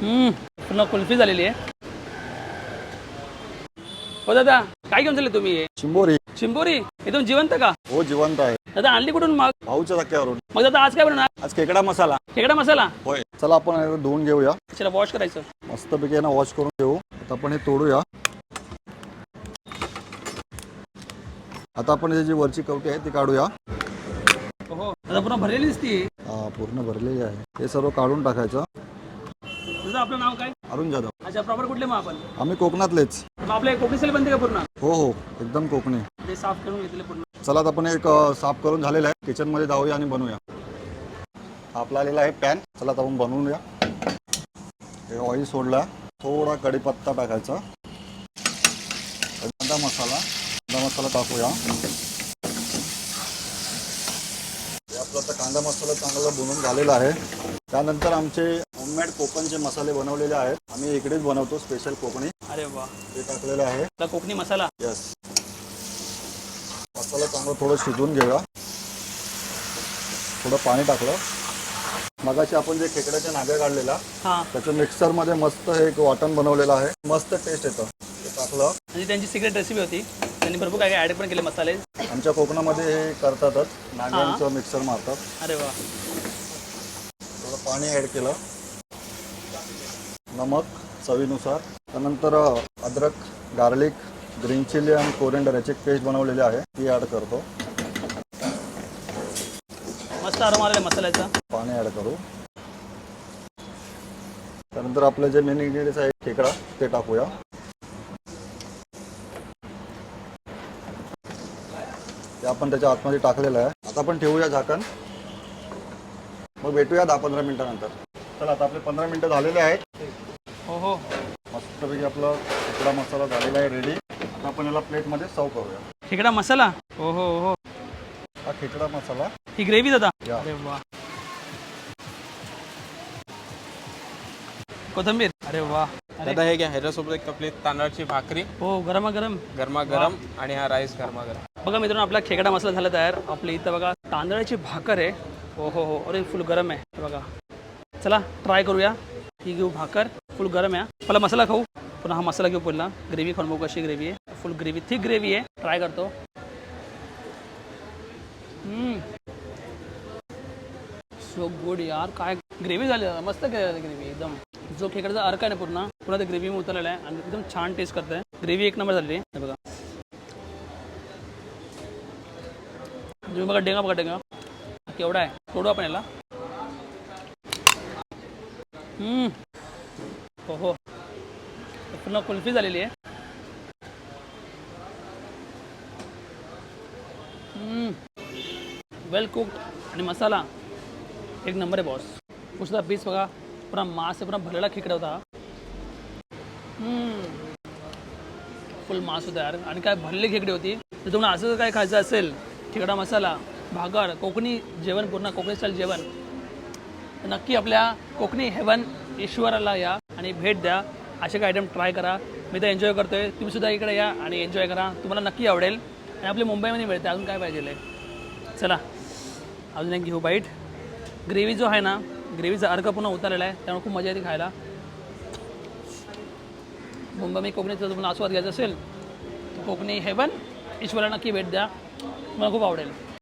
हम्म, पुन्हा कुल्फी झालेली आहे. हो दादा काय घेऊन चालले तुम्ही? चिंबोरी. चिंबोरी? एकदम जिवंत का? हो जिवंत आहे. दादा आणली कुठून मग? भाऊच्या धक्क्यावरून. मग दादा आज काय बनवणार? आज खेकडा मसाला. खेकडा मसाला? होय. चला आपण हे धुवून घेऊया. त्याला वॉश करायचं. मस्तपैकी ना वॉश करून घेऊ. आता आपण हे तोडूया. आता आपण हे जी वरची कवटी आहे ती काढूया. हो दादा पुन्हा भरलेली दिसती पूर्ण भरलेली आहे. हे सर्व काढून टाकायचं. दादा आपलं नाव काय? अरुण जाधव. अच्छा प्रॉपर कुठले मग आपण? आम्ही कोकणातलेच. मग आपल्या कोकणी सेल बनते का पूर्ण? हो हो. एकदम कोकणी. ते साफ करून घेतले पूर्ण. चला आता आपण एक अ, साफ करून झालेलं आहे. किचनमध्ये जाऊया आणि बनवूया आपला आलेला आहे पॅन. चला आता आपण बनवूया हे ऑइल सोडला. थोडा कढीपत्ता टाकायचा. कांदा मसाला. कांदा मसाला टाकूया. हे आपलं आता कांदा मसाला चांगला बनवून झालेला आहे. त्यानंतर आमचे होममेड कोकणचे मसाले बनवलेले आहेत. आम्ही इकडेच बनवतो स्पेशल कोकणी. अरे वा. ते टाकलेलं आहे. कोकणी मसाला? यस मसाला चांगला थोडं शिजवून घेऊया. थोडं पाणी टाकलं. मगाशी आपण जे खेकड्याच्या नाग्या काढलेला हा. त्याच्या मिक्सरमध्ये मस्त हे एक वाटण बनवलेलं आहे. मस्त टेस्ट येतं. ते टाकलं. म्हणजे त्यांची सिक्रेट रेसिपी होती. त्यांनी भरपूर काय काय ऍड पण केले मसाले. आमच्या कोकणामध्ये हे करतातच. नाग्यांचं मिक्सर मारतात. अरे वा. थोडं पाणी ॲड केलं. नमक चवीनुसार. त्यानंतर अद्रक गार्लिक ग्रीन चिली आणि कोरिंडर याची पेस्ट बनवलेली आहे. ती ॲड करतो. मस्त आराम आलेला मसाल्याचा. पाणी ॲड करू. त्यानंतर आपलं जे मेन इंग्रेडियंट्स आहे खेकडा ते टाकूया. ते आपण त्याच्या आतमध्ये टाकलेलं आहे. आता आपण ठेवूया झाकण. मग भेटूया दहा पंधरा मिनिटानंतर. चला आता आपले पंधरा मिनिटं झालेले आहेत. हो हो. मस्तपैकी आपलं खेकडा मसाला झालेला आहे रेडी आता आपण याला प्लेटमध्ये सर्व करूया. खेकडा मसाला? हो हो हो. हा खेकडा मसाला. ही ग्रेव्ही दादा? या. अरे वा. कोथंबीर? अरे वा. अरे. दादा हे घ्या. ह्याच्यासोबत एक आपली तांदळाची भाकरी. हो गरमागरम. गरमागरम आणि हा राईस गरमागरम. बघा मित्रांनो आपला खेकडा मसाला झाला तयार. आपल्या इथं बघा तांदळाची भाकर आहे. हो हो हो. अरे फुल गरम आहे. हे बघा. चला ट्राय करूया. ही घेऊ भाकर. फुल गरम आहे. मला मसाला खाऊ पुन्हा हा मसाला घेऊ पुन्हा ग्रेव्ही खाऊन बघू कशी ग्रेव्ही आहे. फुल ग्रेव्ही थिक ग्रेव्ही आहे. ट्राय करतो. सो गुड यार. काय ग्रेव्ही झाली मस्त ग्रेव्ही एकदम. जो खेकडचा अर्क आहे ना पूर्ण पुन्हा ते ग्रेव्ही उतरलेला आहे आणि एकदम छान टेस्ट करत आहे ग्रेव्ही एक नंबर झाली. आहे बघा. तुम्ही बघा डेंगा बघा डेंगा. केवढा आहे. तोडू आपण याला. हम्म. हो हो. पूर्ण कुल्फी झालेली आहे. वेल कुक्ड आणि मसाला. एक नंबर आहे बॉस पुढचा पीस बघा. पुरा मास आहे पुन्हा भरलेला खेकडा होता. फुल मास होता यार. आणि काय भरलेली खेकडी होती. तर तुम्हाला असं जर काय खायचं असेल खेकडा मसाला भागर कोकणी जेवण पूर्ण कोकणी स्टाईल जेवण. नक्की आपल्या कोकणी हेवन ईश्वराला या. आणि भेट द्या. असे काही आयटम ट्राय करा. मी तर एन्जॉय करतोय. तुम्ही सुद्धा इकडे या आणि एन्जॉय करा. तुम्हाला नक्की आवडेल. आणि आपली मुंबईमध्ये मिळते. अजून काय पाहिजे चला. अजून एक घेऊ बाईट ग्रेव्ही जो आहे ना ग्रेव्हीचा अर्क पुन्हा उतारलेला आहे. त्यामुळे खूप मजा येते खायला. मुंबई कोकणीचा तुम्हाला आस्वाद घ्यायचा असेल तर कोकणी हेवन ईश्वराला नक्की भेट द्या. मला खूप आवडेल.